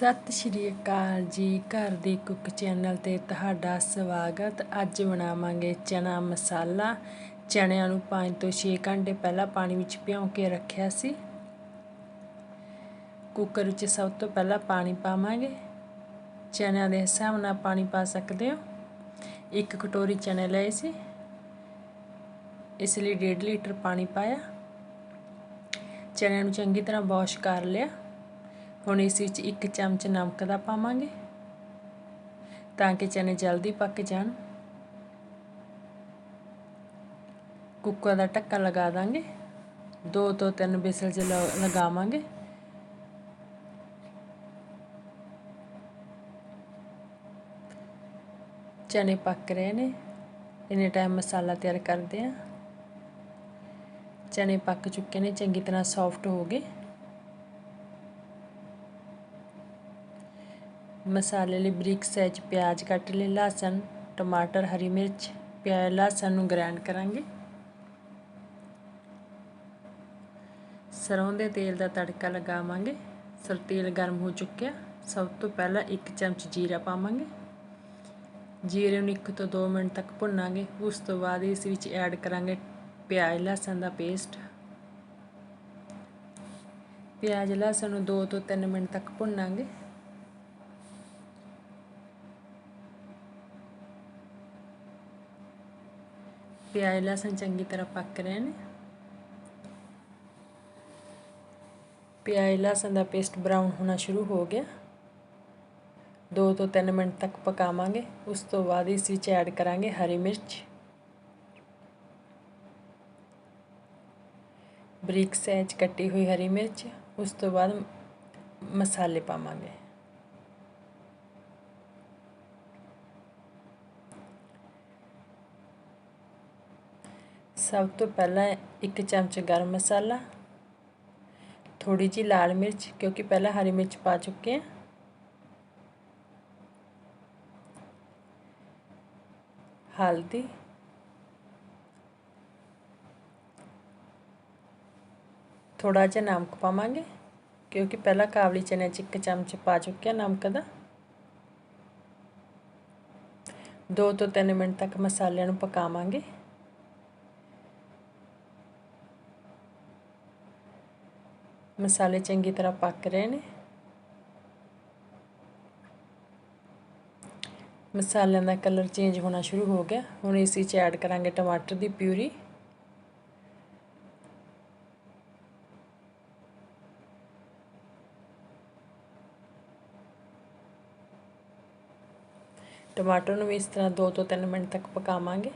ਸਤਿ ਸ਼੍ਰੀ ਅਕਾਲ ਜੀ। ਘਰ ਦੀ ਕੁੱਕ ਚੈਨਲ ਤੇ ਤੁਹਾਡਾ ਸਵਾਗਤ। ਅੱਜ ਬਣਾਵਾਂਗੇ ਚਨਾ ਮਸਾਲਾ। ਚਣਿਆਂ ਨੂੰ 5 ਤੋਂ 6 ਘੰਟੇ ਪਹਿਲਾਂ ਪਾਣੀ ਵਿੱਚ ਭਿਓ ਕੇ ਰੱਖਿਆ ਸੀ। ਕੁੱਕਰ ਵਿੱਚ ਸਭ ਤੋਂ ਪਹਿਲਾਂ ਪਾਣੀ ਪਾਵਾਂਗੇ। ਚਣਿਆਂ ਦੇ ਹਿਸਾਬ ਨਾਲ ਪਾਣੀ ਪਾ ਸਕਦੇ ਹੋ। ਇੱਕ ਕਟੋਰੀ ਚਨੇ ਲਏ ਸੀ। ਇਸ ਲਈ 1.5 ਲੀਟਰ ਪਾਣੀ ਪਾਇਆ। ਚਣਿਆਂ ਨੂੰ ਚੰਗੀ ਤਰ੍ਹਾਂ ਵਾਸ਼ ਕਰ ਲਿਆ। ਹੁਣ ਇਸ ਵਿੱਚ ਇੱਕ ਚਮਚ ਨਮਕ ਦਾ ਪਾਵਾਂਗੇ ਤਾਂ ਕਿ ਚਨੇ ਜਲਦੀ ਪੱਕ ਜਾਣ। ਕੁੱਕਰ ਦਾ ਢੱਕਾ ਲਗਾ ਦਾਂਗੇ। ਦੋ ਤੋਂ ਤਿੰਨ ਬਿਸਲ ਚ ਲਗਾਵਾਂਗੇ। ਚਨੇ ਪੱਕ ਰਹੇ ਨੇ। ਇਹਨੇ ਟਾਈਮ ਮਸਾਲਾ ਤਿਆਰ ਕਰਦੇ ਆ। ਚਨੇ ਪੱਕ ਚੁੱਕੇ ਨੇ, ਚੰਗੀ ਤਰ੍ਹਾਂ ਸੌਫਟ ਹੋ ਗਏ। ਮਸਾਲੇ ਲਈ ਬਰੀਕ ਸਾਈਜ਼ ਪਿਆਜ਼ ਕੱਟ ਲਏ, ਲਸਣ, ਟਮਾਟਰ, ਹਰੀ ਮਿਰਚ, ਪਿਆਜ਼, ਲਸਣ ਨੂੰ ਗ੍ਰਾਈਂਡ ਕਰਾਂਗੇ। ਸਰੋਂ ਦੇ ਤੇਲ ਦਾ ਤੜਕਾ ਲਗਾਵਾਂਗੇ। ਸਰ, ਤੇਲ ਗਰਮ ਹੋ ਚੁੱਕਿਆ। ਸਭ ਤੋਂ ਪਹਿਲਾਂ ਇੱਕ ਚਮਚ ਜੀਰਾ ਪਾਵਾਂਗੇ। ਜੀਰੇ ਨੂੰ 1 ਤੋਂ 2 ਮਿੰਟ ਤੱਕ ਭੁੰਨਾਂਗੇ। ਉਸ ਤੋਂ ਬਾਅਦ ਇਸ ਵਿੱਚ ਐਡ ਕਰਾਂਗੇ ਪਿਆਜ਼, ਲਸਣ ਦਾ ਪੇਸਟ। ਪਿਆਜ਼, ਲਸਣ ਨੂੰ 2 ਤੋਂ 3 ਮਿੰਟ ਤੱਕ ਭੁੰਨਾਂਗੇ। ਪਿਆਜ਼ ਲਸਣ ਚੰਗੀ ਤਰ੍ਹਾਂ ਪੱਕ ਰਹੇ ਨੇ ਪਿਆਜ਼ ਲਸਣ ਦਾ ਪੇਸਟ ਬਰਾਊਨ ਹੋਣਾ ਸ਼ੁਰੂ ਹੋ ਗਿਆ 2 ਤੋਂ 3 ਮਿੰਟ ਤੱਕ ਪਕਾਵਾਂਗੇ ਉਸ ਤੋਂ ਬਾਅਦ ਇਸ ਵਿੱਚ ਐਡ ਕਰਾਂਗੇ ਹਰੀ ਮਿਰਚ ਬਰੀਕ ਸਾਈਜ਼ ਕੱਟੀ ਹੋਈ ਹਰੀ ਮਿਰਚ ਉਸ ਤੋਂ ਬਾਅਦ ਮਸਾਲੇ ਪਾਵਾਂਗੇ ਸਭ ਤੋਂ ਪਹਿਲਾਂ ਇੱਕ ਚਮਚ ਗਰਮ ਮਸਾਲਾ ਥੋੜੀ ਜੀ ਲਾਲ ਮਿਰਚ, ਕਿਉਂਕਿ ਪਹਿਲਾਂ ਹਰੀ ਮਿਰਚ ਪਾ ਚੁੱਕੇ ਹਾਂ। ਹਲਦੀ। ਥੋੜਾ ਜਿਹਾ ਨਮਕ ਪਾਵਾਂਗੇ, ਕਿਉਂਕਿ ਪਹਿਲਾਂ ਕਾਬਲੀ ਚਨੇ ਚ ਇੱਕ ਚਮਚ ਪਾ ਚੁੱਕਿਆ ਨਮਕ ਦਾ। 2 ਤੋਂ 3 ਮਿੰਟ ਤੱਕ ਮਸਾਲਿਆਂ ਨੂੰ ਪਕਾਵਾਂਗੇ। ਮਸਾਲੇ ਚੰਗੀ ਤਰ੍ਹਾਂ ਪੱਕ ਰਹੇ ਨੇ। ਮਸਾਲਿਆਂ ਦਾ ਕਲਰ ਚੇਂਜ ਹੋਣਾ ਸ਼ੁਰੂ ਹੋ ਗਿਆ। ਹੁਣ ਇਸ ਵਿੱਚ ਐਡ ਕਰਾਂਗੇ ਟਮਾਟਰ ਦੀ ਪਿਊਰੀ। ਟਮਾਟਰ ਨੂੰ ਵੀ ਇਸ ਤਰ੍ਹਾਂ 2 ਤੋਂ 3 ਮਿੰਟ ਤੱਕ ਪਕਾਵਾਂਗੇ।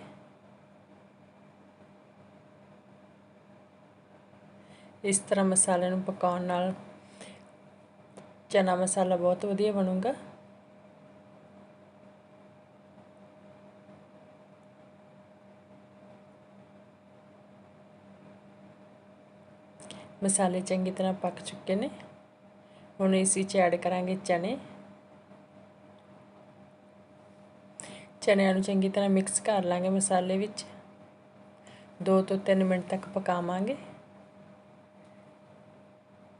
ਇਸ ਤਰ੍ਹਾਂ ਮਸਾਲੇ ਨੂੰ ਪਕਾਉਣ ਨਾਲ ਚਨਾ ਮਸਾਲਾ ਬਹੁਤ ਵਧੀਆ ਬਣੂਗਾ। ਮਸਾਲੇ ਚੰਗੀ ਤਰ੍ਹਾਂ ਪੱਕ ਚੁੱਕੇ ਨੇ। ਹੁਣ ਇਸ ਵਿੱਚ ਐਡ ਕਰਾਂਗੇ ਚਨੇ। ਚਨਿਆਂ ਨੂੰ ਚੰਗੀ ਤਰ੍ਹਾਂ ਮਿਕਸ ਕਰ ਲਾਂਗੇ ਮਸਾਲੇ ਵਿੱਚ। 2 ਤੋਂ 3 ਮਿੰਟ ਤੱਕ ਪਕਾਵਾਂਗੇ।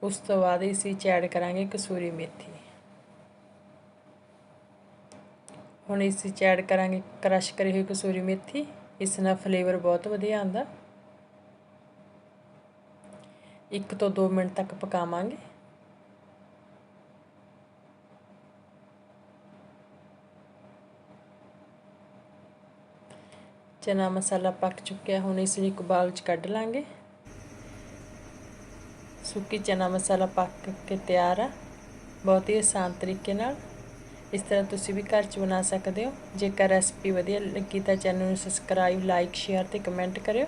ਉਸ ਤੋਂ ਬਾਅਦ ਇਸ ਵਿੱਚ ਐਡ ਕਰਾਂਗੇ ਕਸੂਰੀ ਮੇਥੀ। ਹੁਣ ਇਸ ਵਿੱਚ ਐਡ ਕਰਾਂਗੇ ਕ੍ਰਸ਼ ਕਰੀ ਹੋਈ ਕਸੂਰੀ ਮੇਥੀ। ਇਸ ਨਾਲ ਫਲੇਵਰ ਬਹੁਤ ਵਧੀਆ ਆਉਂਦਾ। 1 ਤੋਂ 2 ਮਿੰਟ ਤੱਕ ਪਕਾਵਾਂਗੇ। ਚਨਾ ਮਸਾਲਾ ਪੱਕ ਚੁੱਕਿਆ, ਹੁਣ ਇਸ ਨੂੰ ਇੱਕ ਬਾਉਲ 'ਚ ਕੱਢ ਲਾਂਗੇ। ਸੁੱਕੀ ਚਨਾ ਮਸਾਲਾ ਪੱਕ ਕੇ ਤਿਆਰ ਆ। ਬਹੁਤ ਹੀ ਆਸਾਨ ਤਰੀਕੇ ਨਾਲ। ਇਸ ਤਰ੍ਹਾਂ ਤੁਸੀਂ ਵੀ ਘਰ 'ਚ ਬਣਾ ਸਕਦੇ ਹੋ। ਜੇਕਰ ਰੈਸਪੀ ਵਧੀਆ ਲੱਗੀ ਤਾਂ ਚੈਨਲ ਨੂੰ ਸਬਸਕ੍ਰਾਈਬ ਲਾਈਕ ਸ਼ੇਅਰ ਤੇ ਕਮੈਂਟ ਕਰਿਓ।